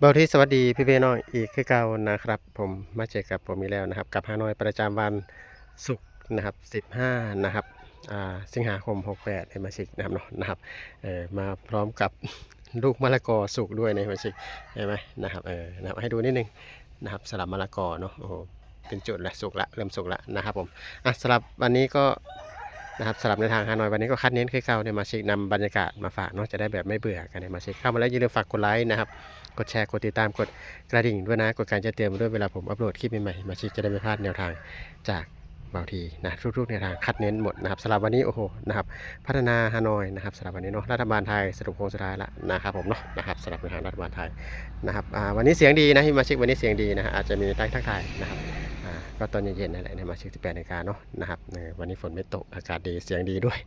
เบาที่สวัสดีพี่เพี่น้องอีกคือเก่านะครับ ผมมาเจอกับผมอีกแล้วนะครับ กับฮานอยประจำวันศุกร์นะครับ 15 นะครับอ่าสิงหาคม 68ในมาชิกนะครับเนาะนะครับเออมาพร้อมกับลูกมะละกอสุกด้วยในมาชิกเห็นไหมนะครับเออนะครับให้ดูนิดนึงนะครับสลับมะละกอเนาะโอ้เป็นจุดละสุกละเริ่มสุกละนะครับผมอะสลับวันนี้ก็ นะครับสลับในทางฮานอยวันนี้ก็คัดเน้นคือเก่าในมาชิกนำบรรยากาศมาฝากเนาะจะได้แบบไม่เบื่อกันในมาชิกเข้ามาแล้วอย่าลืมฝากกดไลค์นะครับกดแชร์กดติดตามกดกระดิ่งด้วยนะกดการแจ้งเตือนด้วยเวลาผมอัปโหลดคลิปใหม่ๆมาชิกจะได้ไม่พลาดแนวทางจากบางทีนะทุกๆแนวทางคัดเน้นหมดนะครับสำหรับวันนี้โอ้โหนะครับพัฒนาฮานอยนะครับสำหรับวันนี้เนาะรัฐบาลไทยสรุปโค้งสุดท้ายละนะครับผมเนาะนะครับสำหรับในทางรัฐบาลไทยนะครับวันนี้เสียงดีนะที่มาชิกวันนี้เสียงดีนะฮะอาจจะมีใต้ทักทายนะครับ ก็ตอนเย็นๆนั่นแหละในมาเชิก18นาฬิกาเนาะนะครับวันนี้ฝนไม่ตกอากาศดีเสียงดีด้วย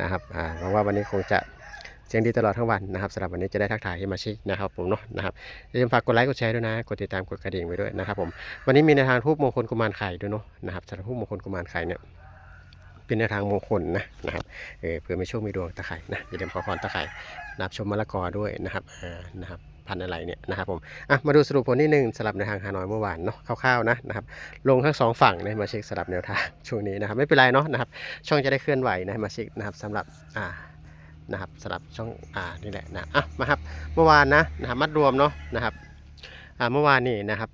นะครับหวังว่าวันนี้คงจะเสียงดีตลอดทั้งวันนะครับสำหรับวันนี้จะได้ทักทายให้มาชิกนะครับผมเนาะนะครับอย่าลืมฝากกดไลค์กดแชร์ด้วยนะกดติดตามกดกระดิ่งไว้ด้วยนะครับผมวันนี้มีในวทางทูปมงคลกุมารไข่ด้วยเนาะนะครับสำหรับทูปมงคลกุมารไข่เนี่ยเป็นแนวทางมงคลนะนะครับเออเพื่อไม่โชคไม่ดวงตะไคร่นะอย่าลืมขอพรตะไคร่นับชมมะละกอด้วยนะครับเออนะครับ พันธุ์อะไรเนี่ยนะครับผมอะมาดูสรุปผลที่หนึ่งสลับในวทางฮานอยเมื่อวานเนาะคร่าวๆนะนะครับลงทั้งสองฝั่งนะมาเช็คสลับแนวทางช่วงนี้นะครับไม่เป็นไรเนาะนะครับช่องจะได้เคลื่อนไหวนะมาเช็คนะครับสำหรับอ่านะครับสำหรับช่องอ่านี่แหละนะอะมาครับเมื่อวานนะนะครับมัดรวมเนาะนะครับอ่าเมื่อวานนี่นะครับ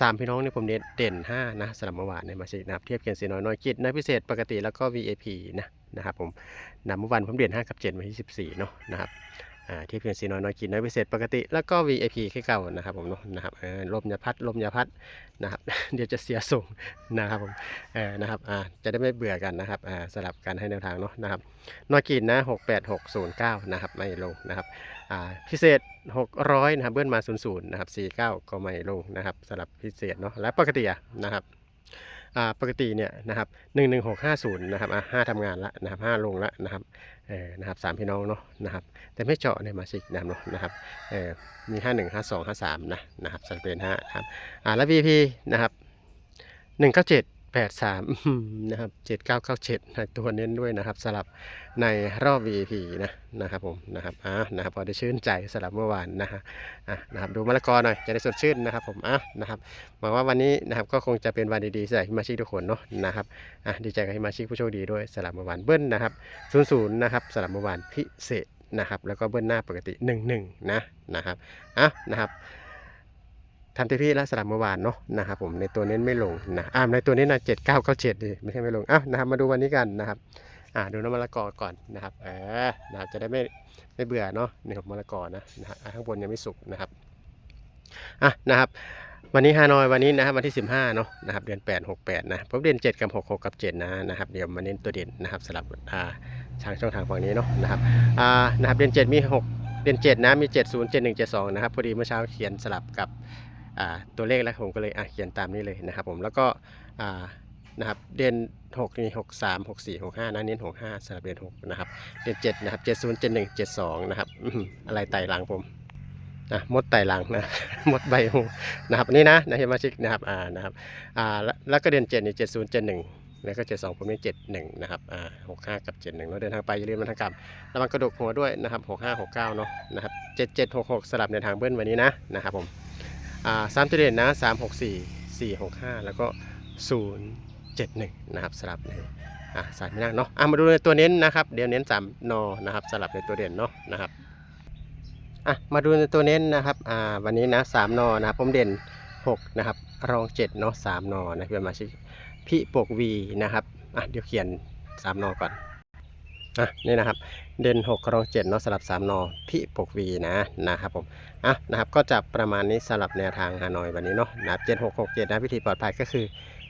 สามพี่น้องนี่ผมเด่นเด่นห้านะสำหรับเมื่อวานในมาชินะครับเทียบเกียนสีน้อยน้อยกิจนะพิเศษปกติแล้วก็ VIP นะนะครับผมนะเมื่อวานผมเด่น5กับ7มาที่14เนาะนะครับ ทียบเกียนสีน้อยน้อยกิจนะพิเศษปกติ แล้วก็ VIP แค่เก่านะครับผมเนาะนะครับลมยาพัดลมยาพัดนะครับ เดี๋ยวจะเสียส่งนะครับผมเออนะครับอ่าจะได้ไม่เบื่อกันนะครับอ่าสลับกันให้แนวทางเนาะนะครับน้อยกินนะ68609นะครับไม่ลงนะครับอ่าพิเศษ 600นะครับเบิ้ลมา00นะครับ49 ก็ไม่ลงนะครับสำหรับพิเศษเนาะและปกติอะนะครับอ่าปกติเนี่ยนะครับ11650นะครับอะ5ทำงานละนะครับ5ลงละนะครับ เออนะครับสามพี่น้องเนาะนะครับแต่ไม่เจาะในมาสิกนะเนาะนะครับเออมีห้าหนึ่งห้าสองห้าสามนะนะครับสเปนห้านะครับอ่าแล้วพีนะครับหนึ่งเก้าเจ็ด แปดสามนะครับเจ็ดเก้าเก้าเจ็ดตัวเน้นด้วยนะครับสลับในรอบ VIP นะนะครับผมนะครับอะนะครับพอได้ชื่นใจสลับเมื่อวานนะฮะอะนะครับดูมะละกอหน่อยจะได้สดชื่นนะครับผมอะนะครับหวังว่าวันนี้นะครับก็คงจะเป็นวันดีๆสำหรับฮิมาชิทุกคนเนาะนะครับอะดีใจกับฮิมาชิผู้โชคดีด้วยสลับเมื่อวานเบิ้ลนะครับศูนย์ศูนย์นะครับสลับเมื่อวานพิเศษนะครับแล้วก็เบิ้ลหน้าปกติหนึ่งหนึ่งนะนะครับอะนะครับ ทำเต็มที่แล้วสำหรับเมื่อวานเนาะนะครับผมในตัวเน้นไม่ลงนะอ่าในตัวนี้นะ7997ดิไม่ใช่ไม่ลงอะนะครับมาดูวันนี้กันนะครับอ่าดูน้ำมะละกอก่อนนะครับเออนะครับจะได้ไม่ไม่เบื่อเนาะนี่ครับมะละกอนะนะฮะข้างบนยังไม่สุกนะครับอะนะครับวันนี้ฮานอยวันนี้นะครับวันที่ 15เนาะนะครับเดือน 8 68นะผมเด่น7กับ6 6กับ7นะนะครับเดี๋ยวมาเน้นตัวเด่นนะครับสำหรับอ่าทางช่องทางฝั่งนี้เนาะนะครับอ่านะครับเดือน7มี 6 เดือน7นะมี 70 71 72นะครับพอดีเมื่อเช้าเขียนสลับกับอ่ ตัวเลขแล้วผมก็เลยเขียนตามนี้เลยนะครับผมแล้วก็นะครับเดือน6นี่6 3 6 4 6 5นะเน้น6 5สำหรับเดือน6นะครับเดือน7นะครับ70 71 72นะครับอื้อหืออะไรไต่หลังผมนะมดไต่หลังนะมดใบหูนะครับอันนี่นะนะเฮมาชิกนะครับอ่านะครับอ่าแล้วก็เดือน7นี่70 71แล้วก็72ผมนี่71นะครับอ่า65 กับ 71เนาะเดินทางไปอย่าลืมมันทางกลับระวังกระดกหัวด้วยนะครับ65 69เนาะนะครับ7766สลับในทางเบิ้ลวันนี้นะนะครับผม อ่า3ตัวเด่นนะ364 465แล้วก็0 71นะครับสลับในอะสายไม่นั่งเนาะอะมาดูในตัวเน้นนะครับเดี๋ยวเน้น3นอนะครับสลับในตัวเด่นเนาะนะครับอะมาดูในตัวเน้นนะครับอ่าวันนี้นะ3นอนะครับผมเด่น6นะครับรอง7เนาะ3นอนะเป็นมาชิพี่ปก V นะครับอะเดี๋ยวเขียน3นอก่อน อะนี่นะครับเด่น6รอง7เนาะสลับ3นอพี่ปกวีนะนะครับผมอะนะครับก็จะประมาณนี้สลับแนวทางฮานอยวันนี้เนาะนะครับ7667นะวิธีปลอดภัยก็คือ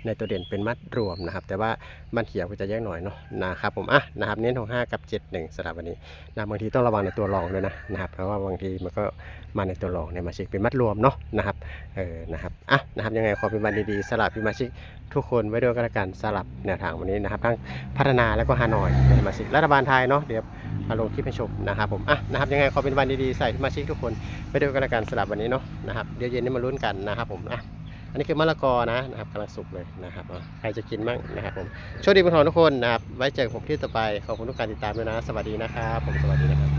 ในตัวเด่นเป็นมัดรวมนะครับ แต่ว่ามันเขียวก็จะแยกหน่อยเนาะนะครับผมอะนะครับเน้นของ5กับ 7 1สำหรับวันนี้นะบางทีต้องระวังในตัวรองด้วยนะนะครับเพราะว่าบางทีมันก็มาในตัวรองเนี่ยมาชิกเป็นมัดรวมเนาะนะครับเออนะครับอะนะครับยังไงขอเป็นวันดีๆสลับพิมาชิกทุกคนไว้ด้วยกันละกันสลับแนวทางวันนี้นะครับทั้งพัฒนาแล้วก็ฮานอยในมาชิกรัฐบาลไทยเนาะเดี๋ยวมาลงคลิปให้ชมนะครับผมอะนะครับยังไงขอเป็นวันดีๆใส่พิมาชิกทุกคนไว้ด้วยกันละกันสลับวันนี้เนาะนะครับเดี๋ยวเย็นนี้มาลุ้นกันนะครับผมอะ อันนี้คือมะละกอนะนะครับกำลังสุกเลยนะครับใครจะกินบ้างนะครับผมโชคดีเป็นของทุกคนนะครับไว้เจอกับผมที่ต่อไปขอบคุณทุกการติดตามด้วยนะ สวัสดีนะครับ ผมสวัสดีนะครับ